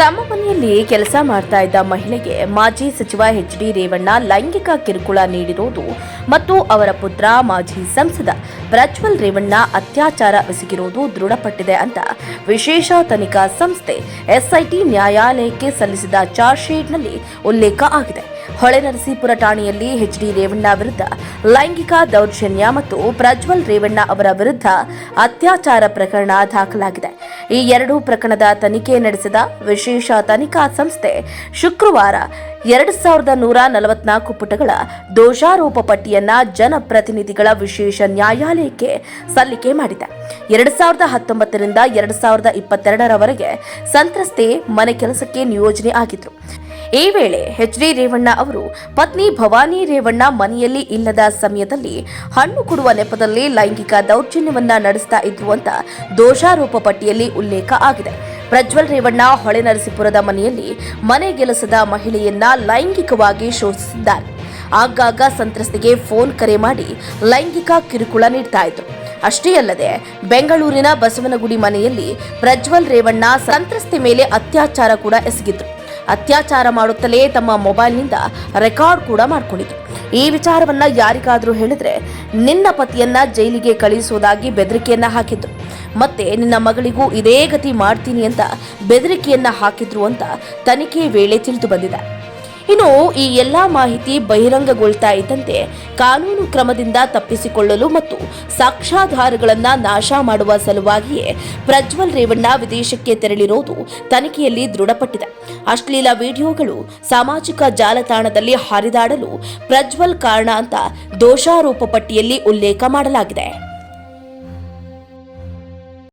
ತಮ್ಮ ಮನೆಯಲ್ಲಿ ಕೆಲಸ ಮಾಡ್ತಾ ಇದ್ದ ಮಹಿಳೆಗೆ ಮಾಜಿ ಸಚಿವ ಎಚ್ ಡಿ ರೇವಣ್ಣ ಲೈಂಗಿಕ ಕಿರುಕುಳ ನೀಡಿರುವುದು ಮತ್ತು ಅವರ ಪುತ್ರ ಮಾಜಿ ಸಂಸದ ಪ್ರಜ್ವಲ್ ರೇವಣ್ಣ ಅತ್ಯಾಚಾರ ಎಸಗಿರುವುದು ದೃಢಪಟ್ಟಿದೆ ಅಂತ ವಿಶೇಷ ತನಿಖಾ ಸಂಸ್ಥೆ ಎಸ್ಐಟಿ ನ್ಯಾಯಾಲಯಕ್ಕೆ ಸಲ್ಲಿಸಿದ ಚಾರ್ಜ್ ಶೀಟ್ನಲ್ಲಿ ಉಲ್ಲೇಖ ಆಗಿದೆ. ಹೊಳೆನರಸೀಪುರ ಠಾಣೆಯಲ್ಲಿ ಎಚ್ಡಿ ರೇವಣ್ಣ ವಿರುದ್ಧ ಲೈಂಗಿಕ ದೌರ್ಜನ್ಯ ಮತ್ತು ಪ್ರಜ್ವಲ್ ರೇವಣ್ಣ ಅವರ ವಿರುದ್ಧ ಅತ್ಯಾಚಾರ ಪ್ರಕರಣ ದಾಖಲಾಗಿದೆ. ಈ ಎರಡೂ ಪ್ರಕರಣದ ತನಿಖೆ ನಡೆಸಿದ ವಿಶೇಷ ತನಿಖಾ ಸಂಸ್ಥೆ ಶುಕ್ರವಾರ ಎರಡು ಸಾವಿರದ ನೂರ ನಲವತ್ನಾಲ್ಕು ಪುಟಗಳ ದೋಷಾರೋಪ ಪಟ್ಟಿಯನ್ನ ಜನಪ್ರತಿನಿಧಿಗಳ ವಿಶೇಷ ನ್ಯಾಯಾಲಯಕ್ಕೆ ಸಲ್ಲಿಕೆ ಮಾಡಿದೆ. ಎರಡು ಸಾವಿರದ ಹತ್ತೊಂಬತ್ತರಿಂದ ಎರಡು ಸಾವಿರದ ಇಪ್ಪತ್ತೆರಡರವರೆಗೆ ಸಂತ್ರಸ್ತೆ ಮನೆ ಕೆಲಸಕ್ಕೆ ನಿಯೋಜನೆ ಆಗಿದ್ರು. ಈ ವೇಳೆ ಎಚ್ ಡಿ ರೇವಣ್ಣ ಅವರು, ಪತ್ನಿ ಭವಾನಿ ರೇವಣ್ಣ ಮನೆಯಲ್ಲಿ ಇಲ್ಲದ ಸಮಯದಲ್ಲಿ ಹಣ್ಣು ಕೊಡುವ ನೆಪದಲ್ಲಿ ಲೈಂಗಿಕ ದೌರ್ಜನ್ಯವನ್ನ ನಡೆಸ್ತಾ ಇದ್ರು ಅಂತ ದೋಷಾರೋಪ ಪಟ್ಟಿಯಲ್ಲಿ ಉಲ್ಲೇಖ ಆಗಿದೆ. ಪ್ರಜ್ವಲ್ ರೇವಣ್ಣ ಹೊಳೆನರಸೀಪುರದ ಮನೆಯಲ್ಲಿ ಮನೆಗೆಲಸದ ಮಹಿಳೆಯನ್ನ ಲೈಂಗಿಕವಾಗಿ ಶೋಷಿಸಿದ್ದಾರೆ. ಆಗಾಗ ಸಂತ್ರಸ್ತೆಗೆ ಫೋನ್ ಕರೆ ಮಾಡಿ ಲೈಂಗಿಕ ಕಿರುಕುಳ ನೀಡ್ತಾ ಇದ್ರು. ಅಷ್ಟೇ ಅಲ್ಲದೆ ಬೆಂಗಳೂರಿನ ಬಸವನಗುಡಿ ಮನೆಯಲ್ಲಿ ಪ್ರಜ್ವಲ್ ರೇವಣ್ಣ ಸಂತ್ರಸ್ತೆ ಮೇಲೆ ಅತ್ಯಾಚಾರ ಕೂಡ ಎಸಗಿದ್ರು. ಅತ್ಯಾಚಾರ ಮಾಡುತ್ತಲೇ ತಮ್ಮ ಮೊಬೈಲ್ನಿಂದ ರೆಕಾರ್ಡ್ ಕೂಡ ಮಾಡಿಕೊಂಡಿತು ಈ ವಿಚಾರವನ್ನ ಯಾರಿಗಾದರೂ ಹೇಳಿದ್ರೆ ನಿನ್ನ ಪತಿಯನ್ನ ಜೈಲಿಗೆ ಕಳುಹಿಸುವುದಾಗಿ ಬೆದರಿಕೆಯನ್ನ ಹಾಕಿದ್ರು. ಮತ್ತೆ ನಿನ್ನ ಮಗಳಿಗೂ ಇದೇ ಗತಿ ಮಾಡ್ತೀನಿ ಅಂತ ಬೆದರಿಕೆಯನ್ನ ಹಾಕಿದ್ರು ಅಂತ ತನಿಖೆ ವೇಳೆ ತಿಳಿದು ಬಂದಿದೆ. ಇನ್ನು ಈ ಎಲ್ಲಾ ಮಾಹಿತಿ ಬಹಿರಂಗಗೊಳ್ತಾ ಇದ್ದಂತೆ ಕಾನೂನು ಕ್ರಮದಿಂದ ತಪ್ಪಿಸಿಕೊಳ್ಳಲು ಮತ್ತು ಸಾಕ್ಷ್ಯಾಧಾರಗಳನ್ನ ನಾಶ ಮಾಡುವ ಸಲುವಾಗಿಯೇ ಪ್ರಜ್ವಲ್ ರೇವಣ್ಣ ವಿದೇಶಕ್ಕೆ ತೆರಳಿರುವುದು ತನಿಖೆಯಲ್ಲಿ ದೃಢಪಟ್ಟಿದೆ. ಅಶ್ಲೀಲ ವಿಡಿಯೋಗಳು ಸಾಮಾಜಿಕ ಜಾಲತಾಣದಲ್ಲಿ ಹರಿದಾಡಲು ಪ್ರಜ್ವಲ್ ಕಾರಣ ಅಂತ ದೋಷಾರೋಪ ಪಟ್ಟಿಯಲ್ಲಿ ಉಲ್ಲೇಖ ಮಾಡಲಾಗಿದೆ.